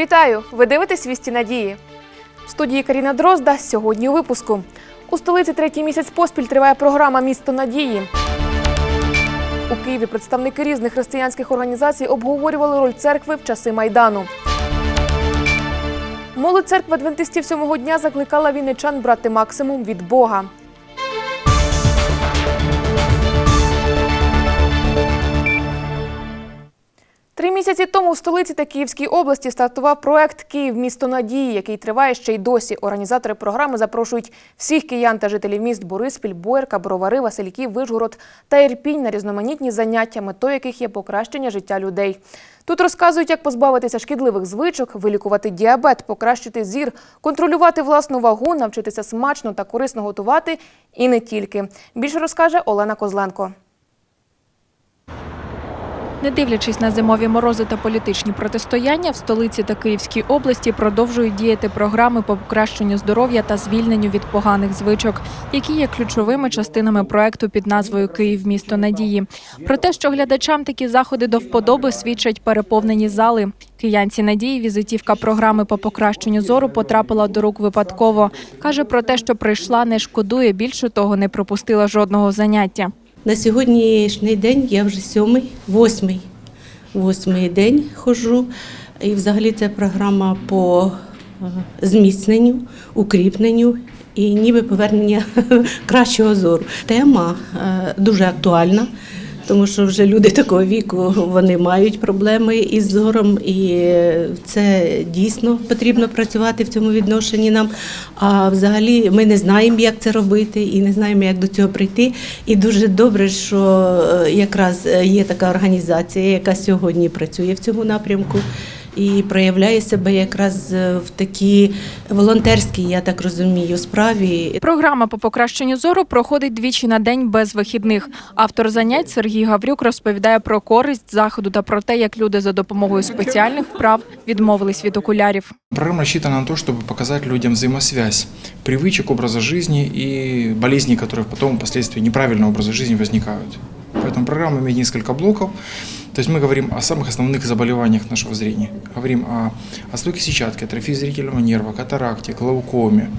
Вітаю! Ви дивитесь «Вісті надії. В студії Каріна Дрозда сьогодні у випуску. У столиці третій місяць поспіль триває програма Місто надії. У Києві представники різних християнських організацій обговорювали роль церкви в часи Майдану. Молодь церкви адвентистів сьомого дня закликала вінничан брати максимум від Бога. Три місяці тому в столиці та Київській області стартував проект Київ місто надії, який триває ще й досі. Організатори програми запрошують всіх киян та жителів міст Бориспіль, Боярка, Бровари, Васильків, Вишгород та Ірпінь на різноманітні заняття, метою яких є покращення життя людей. Тут розказують, як позбавитися шкідливих звичок, вилікувати діабет, покращити зір, контролювати власну вагу, навчитися смачно та корисно готувати і не тільки. Більше розкаже Олена Козленко. Не дивлячись на зимові морози та політичні протистояння, в столиці та Київській області продовжують діяти програми по покращенню здоров'я та звільненню від поганих звичок, які є ключовими частинами проекту під назвою Київ місто надії. Про те, що глядачам такі заходи до вподоби свідчать переповнені зали. Киянці надії візитівка програми по покращенню зору потрапила до рук випадково. каже про те, що прийшла, не шкодує. Більше того, не пропустила жодного заняття. На сьогоднішній день я вже сьомий, восьмий, восьмий день ходжу. І взагалі це програма по е, зміцненню, укріпненню і ніби повернення кращого зору. Тема е, дуже актуальна. Тому що вже люди такого віку вони мають проблеми із зором, і це дійсно потрібно працювати в цьому відношенні нам. А взагалі ми не знаємо, як це робити, і не знаємо, як до цього прийти. І дуже добре, що е, якраз є така організація, яка сьогодні працює в цьому напрямку І проявляє себе якраз в такій волонтерській, я так розумію, справі. Програма по покращенню зору проходить двічі на день без вихідних. Автор занять Сергій Гаврюк розповідає про користь заходу та про те, як люди за допомогою спеціальних вправ відмовились від окулярів. Программа рассчитана на то, чтобы показать людям взаимосвязь привычек, образа жизни и болезней, которые потом впоследствии неправильного образа жизни возникают. Поэтому программа имеет несколько блоков. То есть мы говорим о самых основных заболеваниях нашего зрения. Говорим о отслойке сетчатки, атрофии зрительного нерва, катаракте, глаукоме.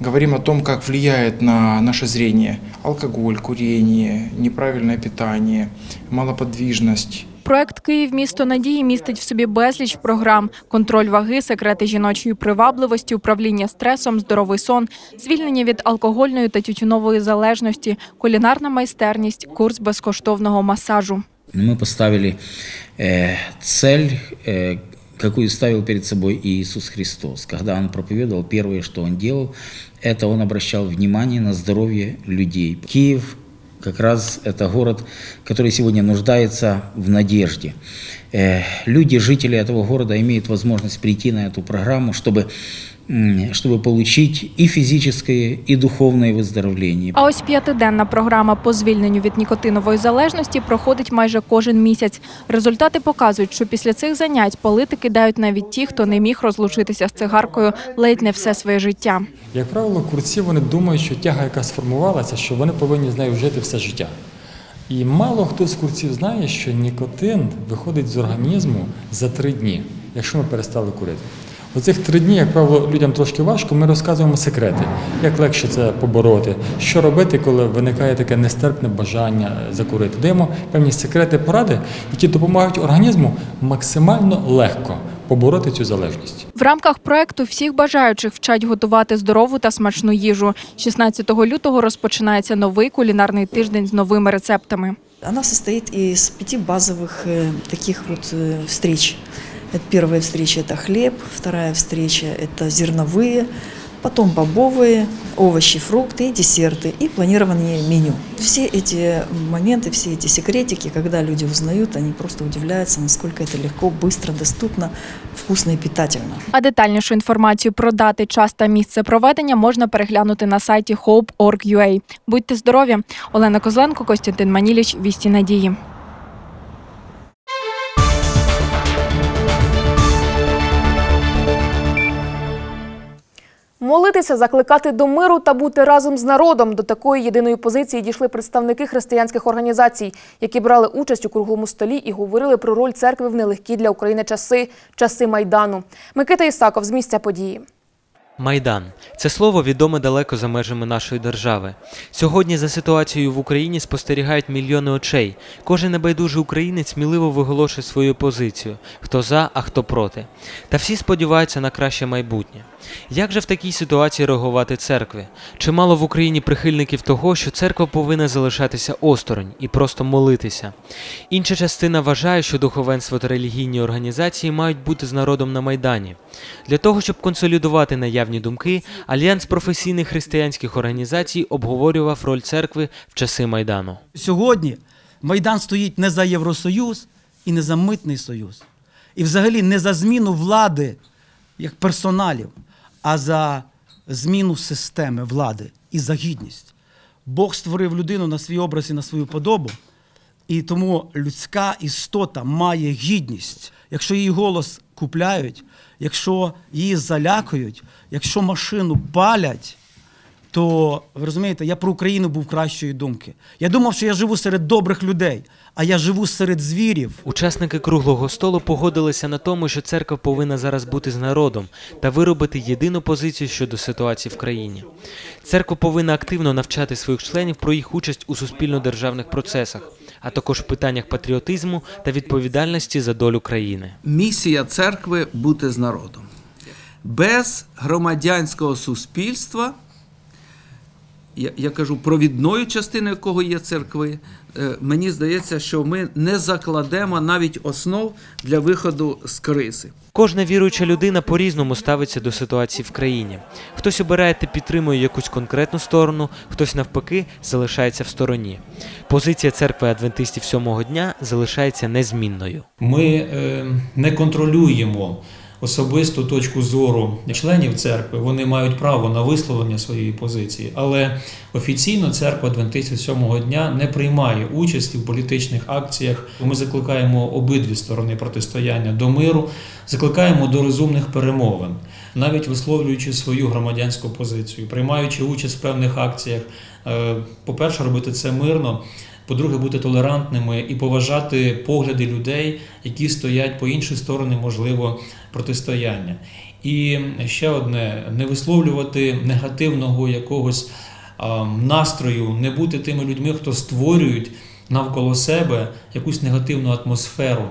Говорим о том, как влияет на наше зрение алкоголь, курение, неправильное питание, малоподвижность, Проект Київ місто надії містить в собі безліч програм: контроль ваги, секрети жіночої привабливості, управління стресом, здоровий сон, звільнення від алкогольної та тютюнової залежності, кулінарна майстерність, курс безкоштовного масажу. Мы поставили э, цель, э, какую ставил перед собой Иисус Христос. Когда Он проповедовал, первое, что Он делал, это Он обращал внимание на здоровье людей. Киев как раз это город, который сегодня нуждается в надежде. Э, люди, жители этого города имеют возможность прийти на эту программу, чтобы чтобы получить і фізичне, і духовне виздоровлення. А ось п'ятиденна програма по звільненню від нікотинової залежності проходить майже кожен місяць. Результати показують, що після цих занять полити кидають навіть ті, хто не міг розлучитися з цигаркою ледь не все своє життя. Як правило, курці вони думають, що тяга, яка сформувалася, що вони повинні з нею жити все життя. І мало хто з курців знає, що нікотин виходить з організму за три дні, якщо ми перестали курити. Оцих три дні, як правило, людям трошки важко, ми розказуємо секрети, як легше це побороти, що робити, коли виникає таке нестерпне бажання закурити. Даємо певні секрети, поради, які допомагають організму максимально легко побороти цю залежність. В рамках проекту всіх бажаючих вчать готувати здорову та смачну їжу. 16 лютого розпочинається новий кулінарний тиждень з новими рецептами. Она состоит из пяти базовых э, таких вот э, встреч. Это первая встреча – это хлеб, вторая встреча – это зерновые, потом бобовые, овощи, фрукты и десерты, и планирование меню. Все эти моменты, все эти секретики, когда люди узнают, они просто удивляются, насколько это легко, быстро, доступно, вкусно и питательно. А детальнішу інформацію про дати, час та місце проведення можна переглянути на сайті hope.org.ua. Будьте здорові! Олена Козленко, Костянтин Маніліч, Вісті Надії. Молитися, закликати до миру та бути разом з народом. До такої єдиної позиції дійшли представники християнських організацій, які брали участь у круглому столі і говорили про роль церкви в нелегкі для України часи, часи Майдану. Микита Ісаков з місця події. Майдан це слово відоме далеко за межами нашої держави. Сьогодні за ситуацією в Україні спостерігають мільйони очей. Кожен небайдужий українець сміливо виголошує свою позицію: хто за, а хто проти. Та всі сподіваються на краще майбутнє. Як же в такій ситуації реагувати церкві? Чимало в Україні прихильників того, що церква повинна залишатися осторонь і просто молитися. Інша частина вважає, що духовенство та релігійні організації мають бути з народом на майдані. Для того, щоб консолідувати наявні думки, альянс професійних християнських організацій обговорював роль церкви в часи майдану. Сьогодні Майдан стоїть не за Євросоюз і не за Митний Союз. І взагалі не за зміну влади як персоналів, а за зміну системи влади і за гідність. Бог створив людину на свій образ і на свою подобу, і тому людська істота має гідність. Якщо її голос купляють, якщо її залякують, якщо машину палять, то ви розумієте, я про Україну був кращої думки. Я думав, що я живу серед добрих людей, а я живу серед звірів. Учасники круглого столу погодилися на тому, що церква повинна зараз бути з народом та виробити єдину позицію щодо ситуації в країні. Церква повинна активно навчати своїх членів про їх участь у суспільно-державних процесах, а також в питаннях патріотизму та відповідальності за долю країни. Місія церкви бути з народом. Без громадянського суспільства, я, я кажу, провідною частиною якого є церкви, мені здається, що ми не закладемо навіть основ для виходу з кризи. Кожна віруюча людина по-різному ставиться до ситуації в країні. Хтось обирає та підтримує якусь конкретну сторону, хтось навпаки залишається в стороні. Позиція церкви адвентистів сьомого дня залишається незмінною. Ми е, не контролюємо особисту точку зору членів церкви. Вони мають право на висловлення своєї позиції, але офіційно церква адвентистів сьомого дня не приймає участі в політичних акціях. Ми закликаємо обидві сторони протистояння до миру, закликаємо до розумних перемовин, навіть висловлюючи свою громадянську позицію, приймаючи участь в певних акціях. Е, По-перше, робити це мирно. По-друге, бути толерантними і поважати погляди людей, які стоять по іншій стороні, можливо, протистояння. І ще одне: не висловлювати негативного якогось настрою, не бути тими людьми, хто створюють навколо себе якусь негативну атмосферу,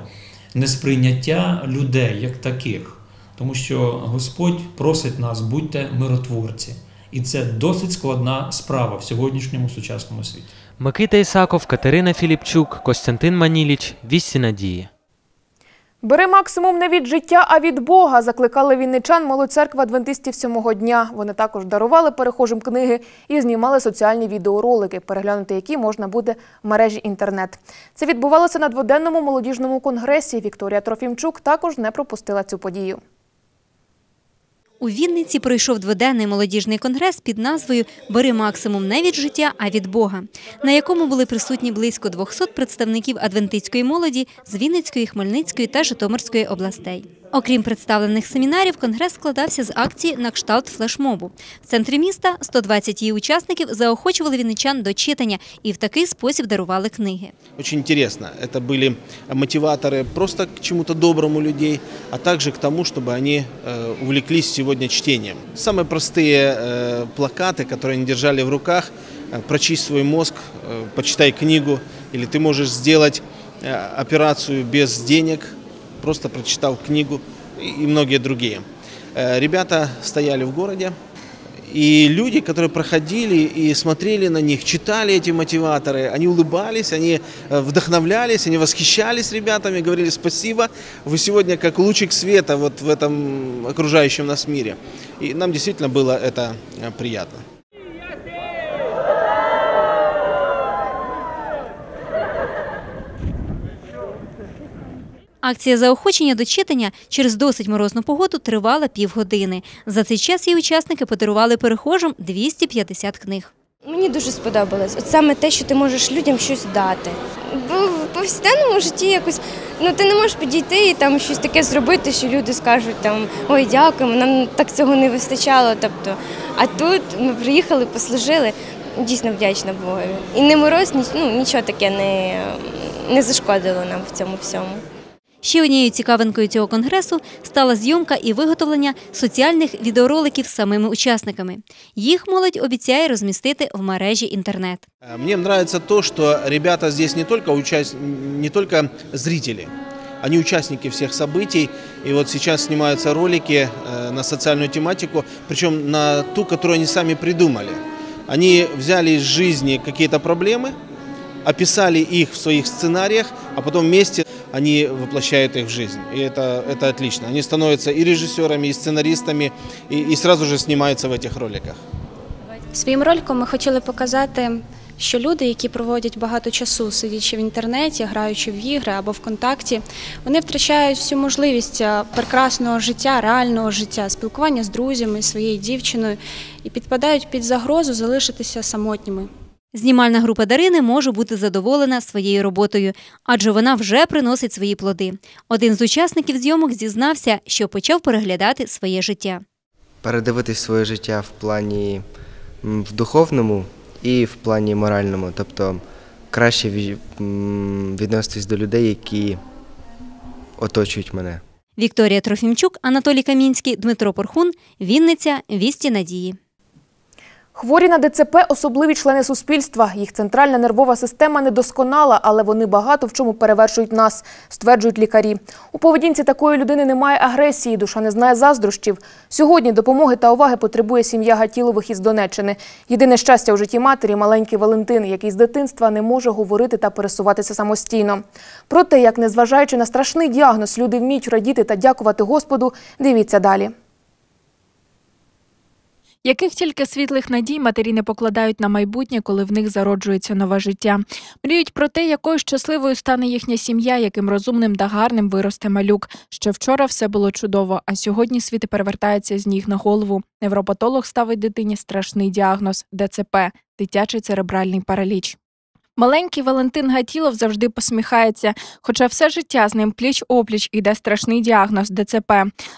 несприйняття людей як таких. Тому що Господь просить нас, будьте миротворці. І це досить складна справа в сьогоднішньому сучасному світі. Микита Ісаков, Катерина Філіпчук, Костянтин Маніліч, Вісті Надії. Бери максимум не від життя, а від Бога, закликали вінничан Малу церква адвентистів сьомого дня. Вони також дарували перехожим книги і знімали соціальні відеоролики, переглянути які можна буде в мережі інтернет. Це відбувалося на дводенному молодіжному конгресі. Вікторія Трофімчук також не пропустила цю подію. У Вінниці пройшов дводенний молодіжний конгрес під назвою Бери максимум не від життя, а від Бога, на якому були присутні близько 200 представників адвентицької молоді з Вінницької, Хмельницької та Житомирської областей. Окрім представлених семінарів, конгрес складався з акцій на кшталт флешмобу. В центрі міста 120 її учасників заохочували вінничан до читання і в такий спосіб дарували книги. Очень интересно. Это были мотиваторы просто к чему-то доброму людей, а также к тому, чтобы они э, увлеклись сегодня чтением. Самые простые э, плакаты, которые они держали в руках, э, прочисть свой мозг, э, почитай книгу, или ты можешь сделать э, операцию без денег, просто прочитав книгу и и многие другие. Э, Ребята стояли в городе, и люди, которые проходили и смотрели на них, читали эти мотиваторы, они улыбались, они э, вдохновлялись, они восхищались ребятами, говорили спасибо, вы сегодня как лучик света вот в этом окружающем нас мире. И нам действительно было это э, приятно. Акція заохочення до читання через досить морозну погоду тривала півгодини. За цей час її учасники подарували перехожим 250 книг. Мені дуже сподобалось. От саме те, що ти можеш людям щось дати. Бо в повсякденному житті якось ну ти не можеш підійти і там щось таке зробити, що люди скажуть там ой, дякуємо, нам так цього не вистачало. Тобто, а тут ми приїхали, послужили. Дійсно вдячна Богові. І не мороз, ну, нічого таке не, не зашкодило нам в цьому всьому. Ще однією цікавинкою цього конгресу стала зйомка і виготовлення соціальних відеороликів з самими учасниками. Їх молодь обіцяє розмістити в мережі інтернет. Э, Мне нравится то, что ребята здесь не только, участь... не только зрители, они участники всех событий. И вот сейчас снимаются ролики э, на социальную тематику, причем на ту, которую они сами придумали. Они взяли из жизни какие-то проблемы, описали их в своих сценариях, а потом вместе они воплощают их в жизнь. И это, это отлично. Они становятся и режиссерами, и сценаристами, и, и сразу же снимаются в этих роликах. Своїм роликом ми хотіли показати, що люди, які проводять багато часу, сидячи в інтернеті, граючи в ігри або в контакті, вони втрачають всю можливість е, прекрасного життя, реального життя, спілкування з друзями, своєю дівчиною і підпадають під загрозу залишитися самотніми. Знімальна група Дарини може бути задоволена своєю роботою, адже вона вже приносить свої плоди. Один з учасників зйомок зізнався, що почав переглядати своє життя. передивитись своє життя в плані в духовному і в плані моральному. Тобто краще відноситись до людей, які оточують мене. Вікторія Трофімчук, Анатолій Камінський, Дмитро Порхун, Вінниця, Вісті Надії. Хворі на ДЦП – особливі члени суспільства. Їх центральна нервова система недосконала, але вони багато в чому перевершують нас, стверджують лікарі. У поведінці такої людини немає агресії, душа не знає заздрощів. Сьогодні допомоги та уваги потребує сім'я Гатілових із Донеччини. Єдине щастя у житті матері – маленький Валентин, який з дитинства не може говорити та пересуватися самостійно. Про те, як незважаючи на страшний діагноз, люди вміють радіти та дякувати Господу, дивіться далі. Яких тільки світлих надій матері не покладають на майбутнє, коли в них зароджується нове життя. Мріють про те, якою щасливою стане їхня сім'я, яким розумним та гарним виросте малюк. Ще вчора все було чудово, а сьогодні світ перевертається з ніг на голову. Невропатолог ставить дитині страшний діагноз ДЦП дитячий церебральний параліч. Маленький Валентин Гатілов завжди посміхається, хоча все життя з ним пліч-опліч іде страшний діагноз ДЦП.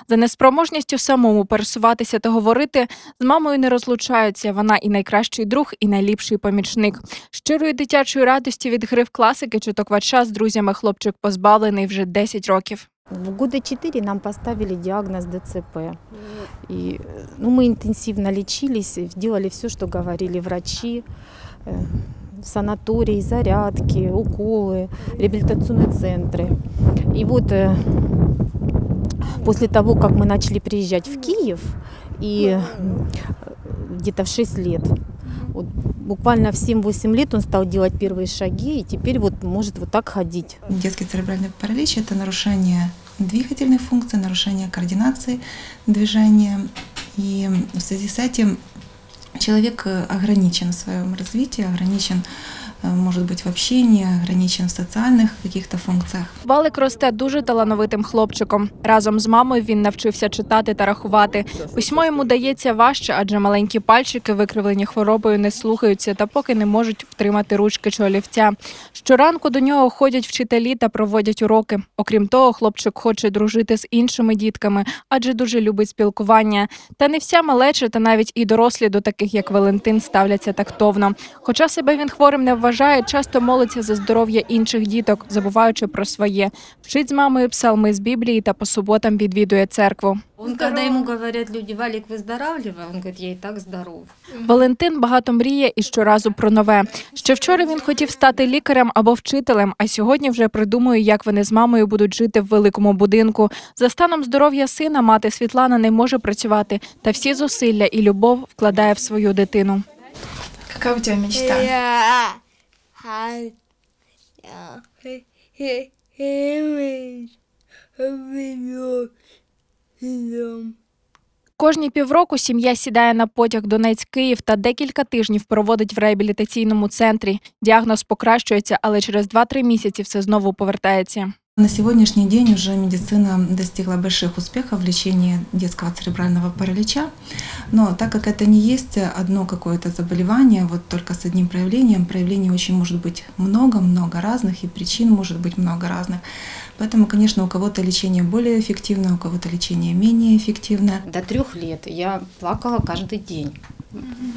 За неспроможністю самому пересуватися та говорити з мамою не розлучаються. Вона і найкращий друг, і найліпший помічник. Щирої дитячої радості від гри в класики чи токвача з друзями хлопчик позбавлений вже 10 років. В года четыре нам поставили диагноз ДЦП. И ну, мы интенсивно лечились, делали все, что говорили врачи. Санатории, зарядки, уколы, реабилитационные центры. И вот э, после того, как мы начали приезжать в Киев, и э, где-то в 6 лет, вот буквально в 7-8 лет он стал делать первые шаги, и теперь вот может вот так ходить. Детский церебральный паралич – это нарушение двигательных функций, нарушение координации движения. И в связи с этим человек э, ограничен в своем развитии, ограничен, может быть, в общении, ограничен в социальных каких-то функциях. Валик росте дуже талановитим хлопчиком. Разом з мамою він навчився читати та рахувати. Письмо йому дається важче, адже маленькі пальчики, викривлені хворобою, не слухаються та поки не можуть втримати ручки чи олівця. Щоранку до нього ходять вчителі та проводять уроки. Окрім того, хлопчик хоче дружити з іншими дітками, адже дуже любить спілкування. Та не вся малеча та навіть і дорослі до таких, як Валентин, ставляться тактовно. Хоча себе він хворим не вважає, часто молиться за здоров'я інших діток, забуваючи про своє. Вчить з мамою псалми з Біблії та по суботам відвідує церкву. Он, когда ему говорят люди, Валик, выздоравливай, он говорит, я и так здоров. Валентин багато мріє і щоразу про нове. Ще вчора він хотів стати лікарем або вчителем, а сьогодні вже придумує, як вони з мамою будуть жити в великому будинку. За станом здоров'я сина мати Світлана не може працювати, та всі зусилля і любов вкладає в свою дитину. Какая у тебя мечта? Кожні півроку сім'я сідає на потяг Донець-Київ та декілька тижнів проводить в реабілітаційному центрі. Діагноз покращується, але через 2-3 місяці все знову повертається. На сегодняшний день уже медицина достигла больших успехов в лечении детского церебрального паралича, но так как это не есть одно какое-то заболевание, вот только с одним проявлением, проявлений очень может быть много-много разных, и причин может быть много разных. Поэтому, конечно, у кого-то лечение более эффективное, у кого-то лечение менее эффективное. До трех лет я плакала каждый день.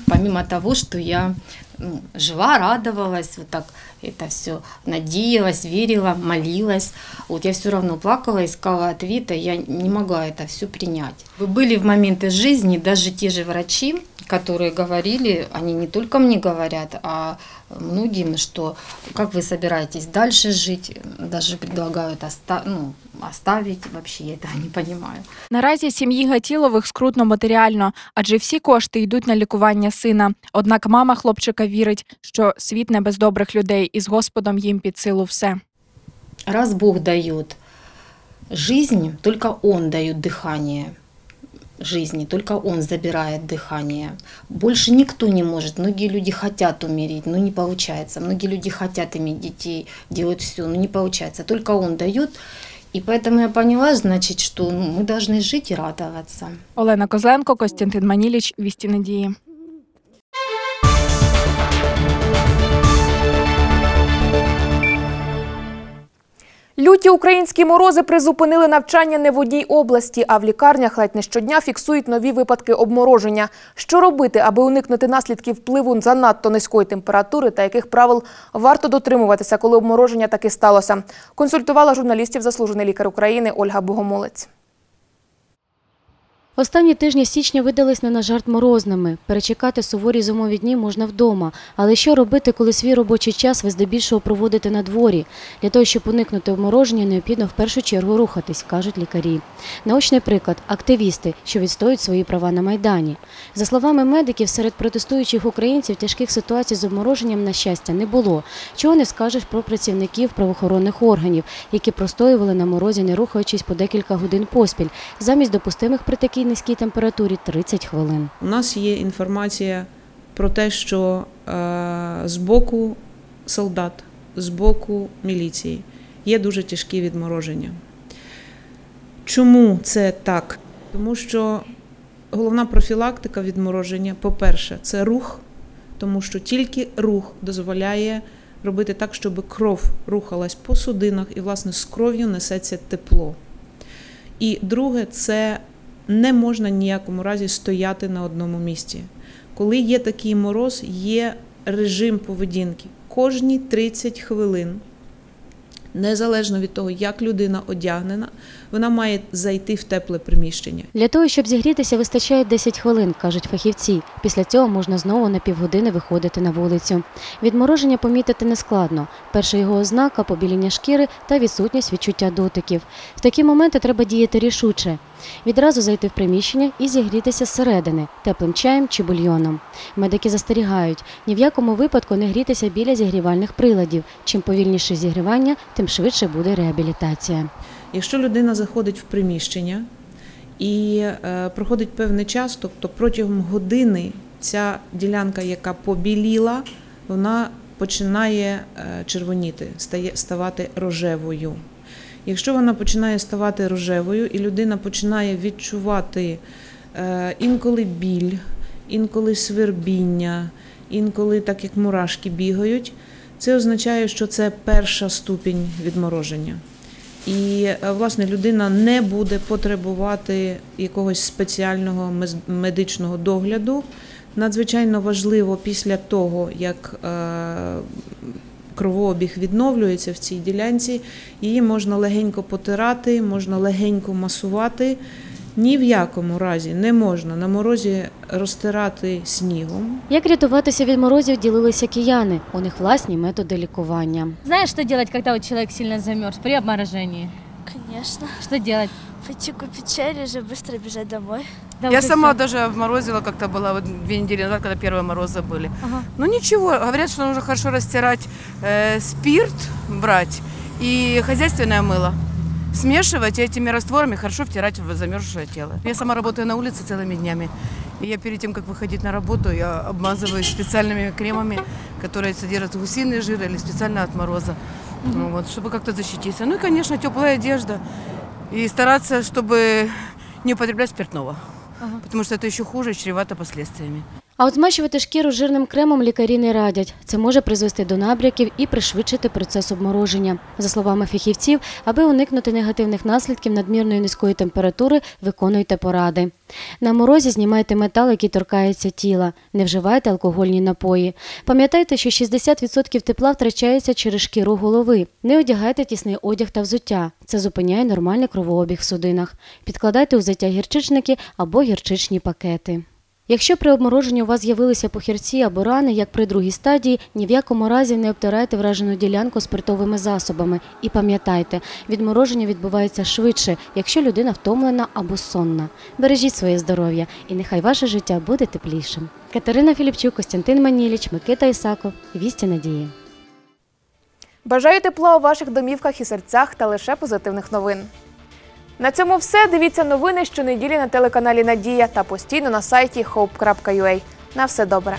Помимо того, что я ну, жила, радовалась, вот так это все надеялась, верила, молилась. Вот я все равно плакала, искала ответа, я не могла это все принять. Были в моменты жизни даже те же врачи, которые говорили, они не только мне говорят, а многим, что как вы собираетесь дальше жить, даже предлагают оста- ну, оставить, вообще я этого не понимаю. Наразі сім'ї Гатілових скрутно матеріально, адже всі кошти йдуть на лікування сина. Однак мама хлопчика вірить, що світ не без добрих людей, і з Господом їм під силу все. Раз Бог дает жизнь, только Он дает дыхание жизни, только Он забирает дыхание. Больше никто не может. Многие люди хотят умереть, но не получается. Многие люди хотят иметь детей, делают все, но не получается. Только Он дает. И поэтому я поняла, значит, что ну, мы должны жить и радоваться. Олена Козленко, Костянтин Маніліч, Вісті Надії. Люті українські морози призупинили навчання не в одній області, а в лікарнях ледь не щодня фіксують нові випадки обмороження. Що робити, аби уникнути наслідків впливу занадто низької температури та яких правил варто дотримуватися, коли обмороження таки сталося? Консультувала журналістів заслужений лікар України Ольга Богомолець. Останні тижні січня видались не на жарт морозними. Перечекати суворі зимові дні можна вдома. Але що робити, коли свій робочий час ви здебільшого проводите на дворі? Для того, щоб уникнути обмороження, необхідно в першу чергу рухатись, кажуть лікарі. Наочний приклад – активісти, що відстоюють свої права на Майдані. За словами медиків, серед протестуючих українців тяжких ситуацій з обмороженням, на щастя, не було. Чого не скажеш про працівників правоохоронних органів, які простоювали на морозі, не рухаючись по декілька годин поспіль, замість допустимих при такій низькій температурі 30 хвилин. У нас є інформація про те, що е, з боку солдат, з боку міліції є дуже тяжкі відмороження. Чому це так? Тому що головна профілактика відмороження, по-перше, це рух, тому що тільки рух дозволяє робити так, щоб кров рухалась по судинах і, власне, з кров'ю несеться тепло. І друге, це не можна ніякому разі стояти на одному місці. Коли є такий мороз, є режим поведінки. Кожні 30 хвилин, незалежно від того, як людина одягнена, вона має зайти в тепле приміщення. Для того, щоб зігрітися, вистачає 10 хвилин, кажуть фахівці. Після цього можна знову на півгодини виходити на вулицю. Відмороження помітити нескладно. Перша його ознака побіління шкіри та відсутність відчуття дотиків. В такі моменти треба діяти рішуче. Відразу зайти в приміщення і зігрітися зсередини теплим чаєм чи бульйоном. Медики застерігають, ні в якому випадку не грітися біля зігрівальних приладів. Чим повільніше зігрівання, тим швидше буде реабілітація. Якщо людина заходить в приміщення і е, проходить певний час, тобто протягом години ця ділянка, яка побіліла, вона починає е, червоніти, ставати рожевою. Якщо вона починає ставати рожевою і людина починає відчувати е, інколи біль, інколи свербіння, інколи так як мурашки бігають, це означає, що це перша ступінь відмороження. І е, власне людина не буде потребувати якогось спеціального медичного догляду. Надзвичайно важливо після того, як е, кровообіг відновлюється в цій ділянці, її можна легенько потирати, можна легенько масувати Ні в якому разі не можна на морозі розтирати снігом. Як рятуватися від морозів, ділилися кияни. У них власні методи лікування. Знаешь, что делать, когда вот человек сильно замерз при обморожении? Конечно. Что делать? Пойти купить чай или же быстро бежать домой. Я сама даже обморозила как-то было вот две недели назад, когда первые морозы были. Ага. Ну ничего, говорят, что нужно хорошо растирать э, спирт, брать и хозяйственное мыло. Смешивать и этими растворами хорошо втирать в замерзшее тело. Я сама работаю на улице целыми днями. И я перед тем, как выходить на работу, я обмазываюсь специальными кремами, которые содержат гусиный жир или специально от мороза. ну, вот, чтобы как-то защититься. Ну и, конечно, теплая одежда. И стараться, чтобы не употреблять спиртного. Потому что это еще хуже, чревато последствиями. А от змащувати шкіру жирним кремом лікарі не радять. Це може призвести до набряків і пришвидшити процес обмороження. За словами фахівців, аби уникнути негативних наслідків надмірної низької температури, виконуйте поради. На морозі знімайте метал, який торкається тіла. Не вживайте алкогольні напої. Пам'ятайте, що 60% тепла втрачається через шкіру голови. Не одягайте тісний одяг та взуття. Це зупиняє нормальний кровообіг в судинах. Підкладайте у взуття гірчичники або гірчичні пакети. Якщо при обмороженні у вас з'явилися похірці або рани, як при другій стадії, ні в якому разі не обтирайте вражену ділянку спиртовими засобами. І пам'ятайте, відмороження відбувається швидше, якщо людина втомлена або сонна. Бережіть своє здоров'я і нехай ваше життя буде теплішим. Катерина Філіпчук, Костянтин Маніліч, Микита Ісаков. Вісті надії. Бажаю тепла у ваших домівках і серцях та лише позитивних новин. На цьому все. Дивіться новини щонеділі на телеканалі Надія та постійно на сайті hope.ua. На все добре.